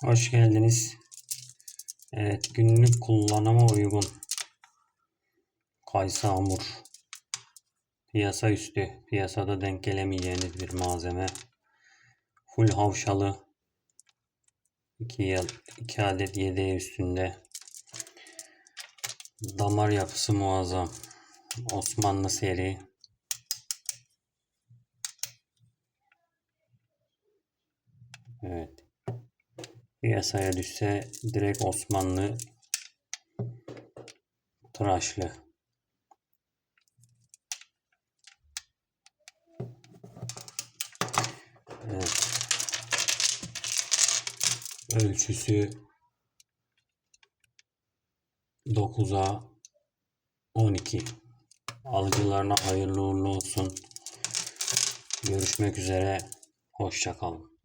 Hoş geldiniz. Evet, günlük kullanıma uygun. Kayısı hamur. Piyasa üstü. Piyasada denk gelemeyeceğiniz bir malzeme. Full havşalı. 2 yıl, 2 adet yedeği üstünde. Damar yapısı muazzam. Osmanlı seri. Evet. Piyasaya düşse direkt Osmanlı tıraşlı. Evet. Ölçüsü 9'a 12. Alıcılarına hayırlı uğurlu olsun. Görüşmek üzere. Hoşça kalın.